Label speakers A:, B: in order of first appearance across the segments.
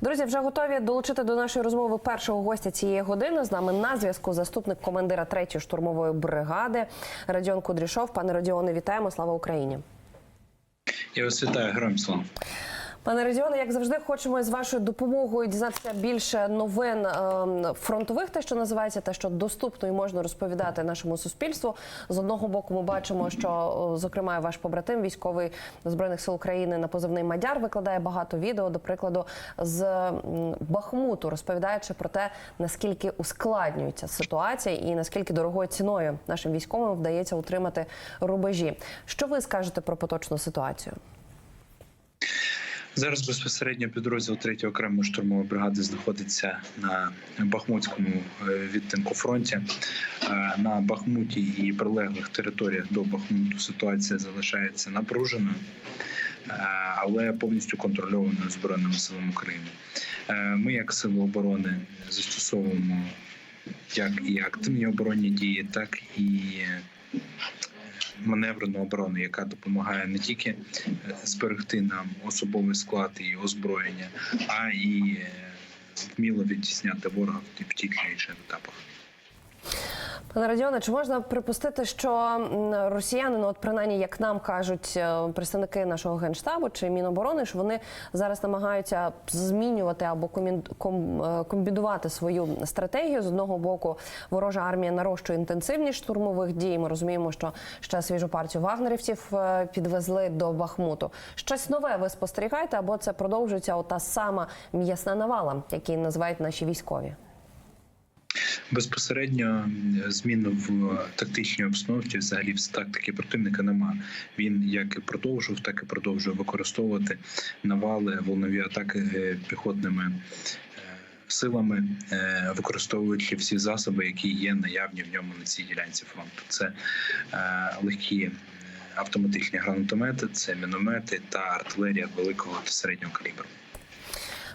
A: Друзі, вже готові долучити до нашої розмови першого гостя цієї години. З нами на зв'язку заступник командира 3-ї штурмової бригади Радіон Кудрішов. Пане Радіоне, вітаємо! Слава Україні!
B: Я вас вітаю, героям слава.
A: Пане Радіоне, як завжди, хочемо з вашою допомогою дізнатися більше новин е, фронтових, те, що називається, те, що доступно і можна розповідати нашому суспільству. З одного боку, ми бачимо, що зокрема ваш побратим, військовий збройних сил України на позивний Мадяр, викладає багато відео, до прикладу, з Бахмуту, розповідаючи про те, наскільки ускладнюється ситуація і наскільки дорогою ціною нашим військовим вдається утримати рубежі. Що ви скажете про поточну ситуацію?
B: Зараз безпосередньо підрозділ 3-ї окремої штурмової бригади знаходиться на Бахмутському е, відтинку фронті. Е, На Бахмуті і прилеглих територіях до Бахмуту ситуація залишається напруженою, е, але повністю контрольованою збройними силами України. Ми, як сили оборони, застосовуємо як і активні оборонні дії, так і маневрену оборону, яка допомагає не тільки е, зберегти нам особовий склад і озброєння, а і е, вміло відтісняти ворога в тих чи інших етапах.
A: Пане Радіоне, чи можна припустити, що росіяни, ну от принаймні, як нам кажуть е, представники нашого генштабу чи міноборони, що вони зараз намагаються змінювати або е, комбінувати свою стратегію з одного боку, ворожа армія нарощує інтенсивність штурмових дій. Ми розуміємо, що ще свіжу партію вагнерівців е, підвезли до Бахмуту. Щось нове ви спостерігаєте, або це продовжується ота сама м'ясна навала, які називають наші військові.
B: Безпосередньо змін в тактичній обстановці, взагалі в тактики противника нема. Він як і продовжував, так і продовжує використовувати навали, волнові атаки е, піхотними е, силами, е, використовуючи всі засоби, які є наявні в ньому на цій ділянці фронту. Це легкі автоматичні гранатомети, це міномети та артилерія великого та середнього калібру.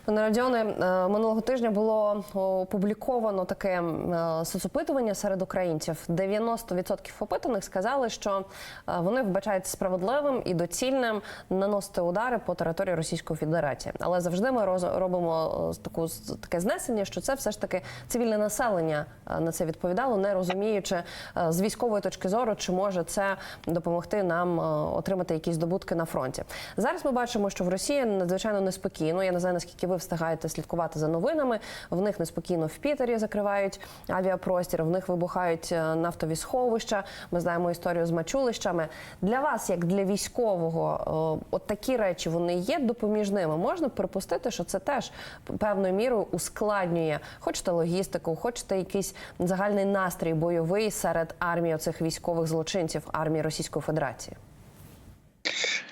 A: Пане Радіоне, минулого тижня було опубліковано таке е, соцопитування серед українців. 90% опитаних сказали, що е, вони вбачають справедливим і доцільним наносити удари по території Російської Федерації. Але завжди ми робимо е, таку таке знесення, що це все ж таки цивільне населення на це відповідало, не розуміючи з військової точки зору, чи може це допомогти нам отримати якісь здобутки на фронті. Зараз ми бачимо, що в Росії надзвичайно неспокійно. Я не знаю наскільки ви встигаєте слідкувати за новинами. В них неспокійно в Пітері закривають авіапростір. В них вибухають е, нафтові сховища. Ми знаємо історію з мачулищами. Для вас, як для військового, е, от такі речі вони є допоміжними. Можна припустити, що це теж певною мірою ускладнює, хочете логістику, хочете якийсь загальний настрій бойовий серед армії оцих військових злочинців армії Російської Федерації.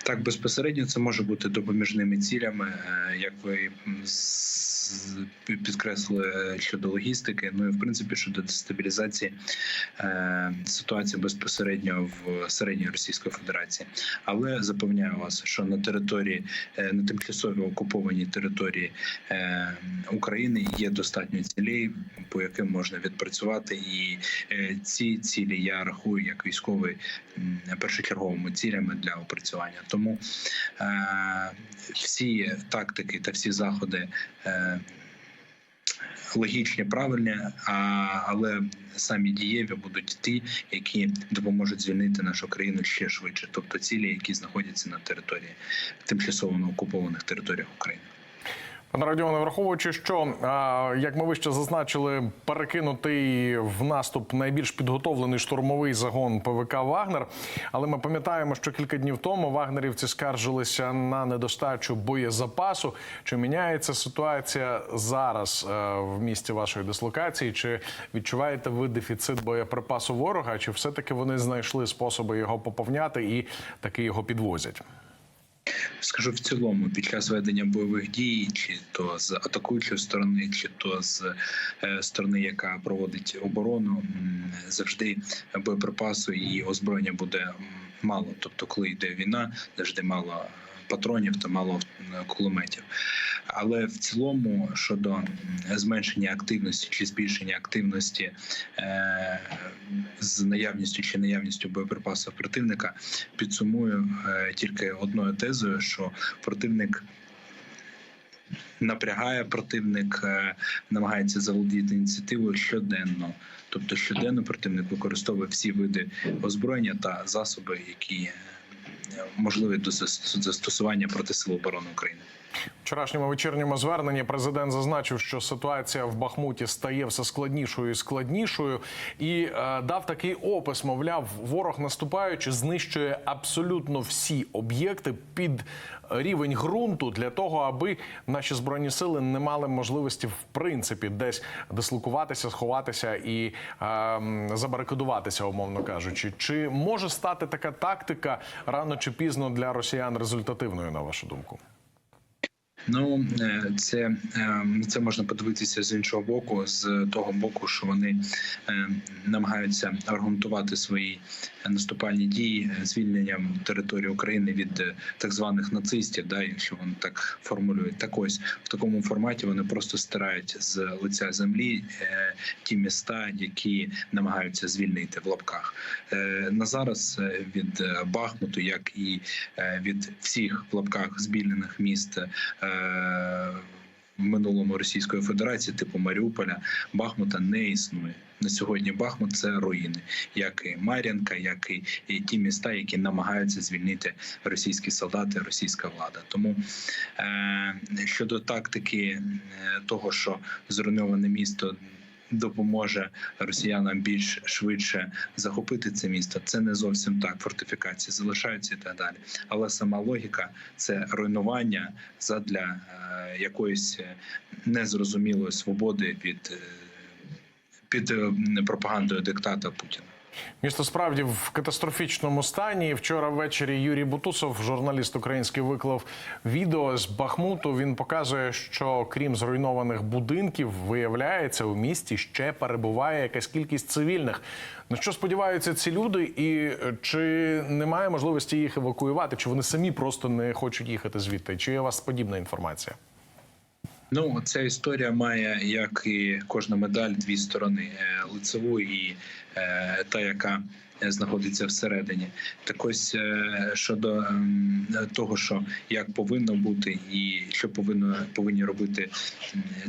B: Так, безпосередньо це може бути допоміжними цілями, е, як ви підкреслили е, щодо логістики. Ну і в принципі щодо дестабілізації е, ситуації безпосередньо в середній Російської Федерації. Але запевняю вас, що на території на тимчасово окупованій території України є достатньо цілей, по яким можна відпрацювати, і е, ці цілі я рахую як військовий першочерговими цілями для опрацювання. Тому е, всі тактики та всі заходи. Е, Логічні, правильні, а, але самі дієві будуть ті, які допоможуть звільнити нашу країну ще швидше, тобто цілі, які знаходяться на території тимчасово на окупованих територіях України.
C: Пане Радіоне, враховуючи, що як ми вище зазначили, перекинутий в наступ найбільш підготовлений штурмовий загон ПВК Вагнер. Але ми пам'ятаємо, що кілька днів тому вагнерівці скаржилися на недостачу боєзапасу. Чи міняється ситуація зараз е, в місті вашої дислокації? Чи відчуваєте ви дефіцит боєприпасу ворога? Чи все таки вони знайшли способи його поповняти і таки його підвозять?
B: Скажу в цілому, під час ведення бойових дій, чи то з атакуючої сторони, чи то з е, сторони, яка проводить оборону, завжди боєприпасу і озброєння буде мало. Тобто, коли йде війна, завжди мало патронів та мало е, кулеметів. Але в цілому щодо зменшення активності чи збільшення активності е, з наявністю чи наявністю боєприпасів противника, підсумую е, тільки одною тезою, що противник напрягає противник, е, намагається заволодіти ініціативою щоденно. Тобто щоденно противник використовує всі види озброєння та засоби, які е, можливі до зас- застосування проти сил оборони України.
C: Вчорашньому вечірньому зверненні президент зазначив, що ситуація в Бахмуті стає все складнішою і складнішою, і е, дав такий опис: мовляв, ворог наступаючи, знищує абсолютно всі об'єкти під рівень ґрунту для того, аби наші збройні сили не мали можливості в принципі десь дислокуватися, сховатися і е, забарикадуватися, умовно кажучи. Чи може стати така тактика рано чи пізно для росіян результативною, на вашу думку?
B: Ну е, це, е, це можна подивитися з іншого боку, з того боку, що вони е, намагаються аргументувати свої наступальні дії звільненням території України від так званих нацистів, да, якщо вони так формулюють. Так ось в такому форматі вони просто стирають з лиця землі ті міста, які намагаються звільнити в лапках. На зараз від Бахмуту, як і від всіх в лапках звільнених міст. В минулому Російської Федерації, типу Маріуполя, Бахмута не існує. На сьогодні Бахмут це руїни, як і Мар'янка, як і ті міста, які намагаються звільнити російські солдати, російська влада. Тому е, щодо тактики е, того, що зруйноване місто. Допоможе росіянам більш швидше захопити це місто. Це не зовсім так. Фортифікації залишаються і так далі. Але сама логіка це руйнування задля е, якоїсь е, незрозумілої свободи від, е, під пропагандою диктата Путіна.
C: Місто справді в катастрофічному стані. Вчора ввечері Юрій Бутусов, журналіст український, виклав відео з Бахмуту. Він показує, що крім зруйнованих будинків, виявляється, у місті ще перебуває якась кількість цивільних. На що сподіваються ці люди, і чи немає можливості їх евакуювати, чи вони самі просто не хочуть їхати звідти? Чи є у вас подібна інформація?
B: Ну, ця історія має, як і кожна медаль, дві сторони: Е, лицеву і е, та, яка знаходиться всередині. Так ось е, щодо ем, того, що як повинно бути, і що повинно повинні робити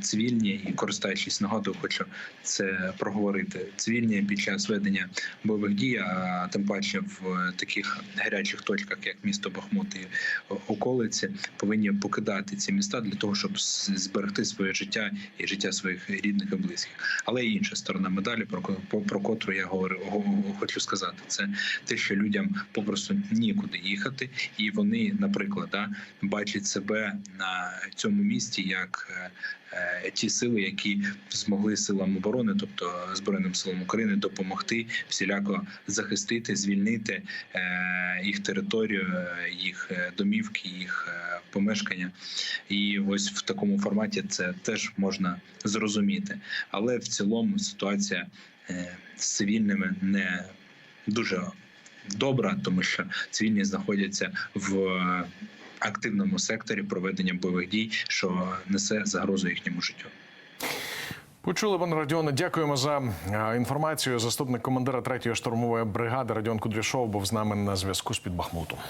B: цивільні, і користуючись нагодою, хочу це проговорити. Цивільні під час ведення бойових дій, а тим паче в таких гарячих точках, як місто Бахмут і околиці, повинні покидати ці міста для того, щоб з- зберегти своє життя і життя своїх рідних і близьких. Але і інша сторона медалі, про про, про котру я говорю, го- го- хочу сказати, це те, що людям попросту нікуди їхати, і вони, наприклад, да, бачать себе на цьому місці як. е, е, Ті сили, які змогли силам оборони, тобто збройним силам України, допомогти всіляко захистити, звільнити е, їх територію, їх домівки, їх помешкання. І ось в такому форматі це теж можна зрозуміти. Але в цілому ситуація е, з цивільними не дуже добра, тому що цивільні знаходяться в е, активному секторі проведення бойових дій, що несе загрозу їхньому життю.
C: Почули, пане Радіоне. Дякуємо за е, інформацію. Заступник командира 3-ї штурмової бригади Радіон Кудряшов був з нами на зв'язку з під Бахмуту.